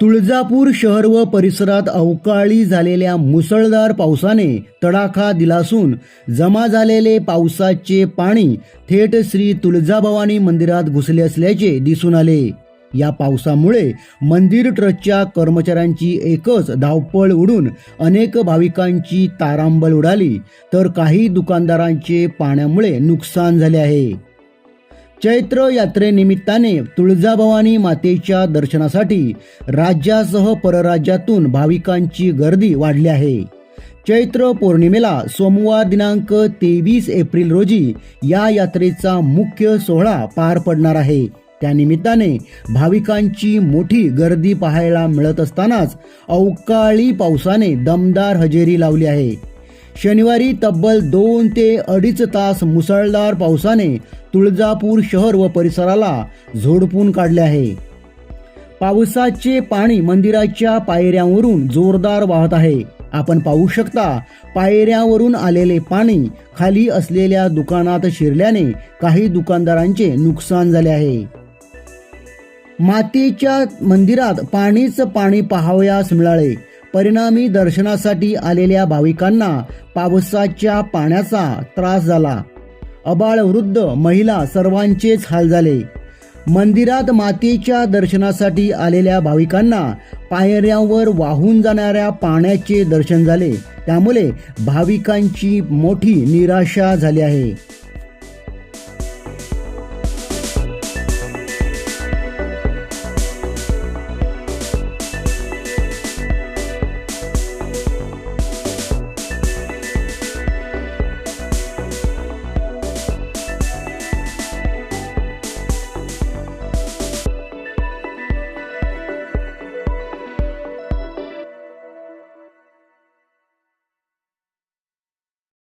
तुळजापूर शहर व परिसरात अवकाळी झालेल्या मुसळधार पावसाने तडाखा दिला असून जमा झालेले पावसाचे पाणी थेट श्री तुळजाभवानी मंदिरात घुसले असल्याचे दिसून आले. या पावसामुळे मंदिर ट्रस्टच्या कर्मचाऱ्यांची एकच धावपळ उडून अनेक भाविकांची तारांबळ उडाली तर काही दुकानदारांचे पाण्यामुळे नुकसान झाले आहे. चैत्र यात्रेनिमित्ताने तुळजाभवानी मातेच्या दर्शनासाठी राज्यासह परराज्यातून भाविकांची गर्दी वाढली आहे. चैत्र पौर्णिमेला सोमवार दिनांक तेवीस एप्रिल रोजी या यात्रेचा मुख्य सोहळा पार पडणार आहे. त्यानिमित्ताने भाविकांची मोठी गर्दी पाहायला मिळत असतानाच अवकाळी पावसाने दमदार हजेरी लावली आहे. शनिवारी तब्बल दोन ते अडीच तास मुसळधार पावसाने तुळजापूर शहर व परिसराला झोडपून काढले आहे. पावसाचे पाणी मंदिराच्या पायऱ्यांवरून जोरदार वाहत आहे. आपण पाहू शकता पायऱ्यावरून आलेले पाणी खाली असलेल्या दुकानात शिरल्याने काही दुकानदारांचे नुकसान झाले आहे. मातीच्या मंदिरात पाणीच पाणी पाहावयास मिळाले. परिणामी दर्शनासाठी आलेल्या भाविकांना पावसाच्या पाण्याचा त्रास झाला. अबाळ वृद्ध महिला सर्वांचेच हाल झाले. मंदिरात मातेच्या दर्शनासाठी आलेल्या भाविकांना पायऱ्यांवर वाहून जाणाऱ्या पाण्याचे दर्शन झाले. त्यामुळे भाविकांची मोठी निराशा झाली आहे.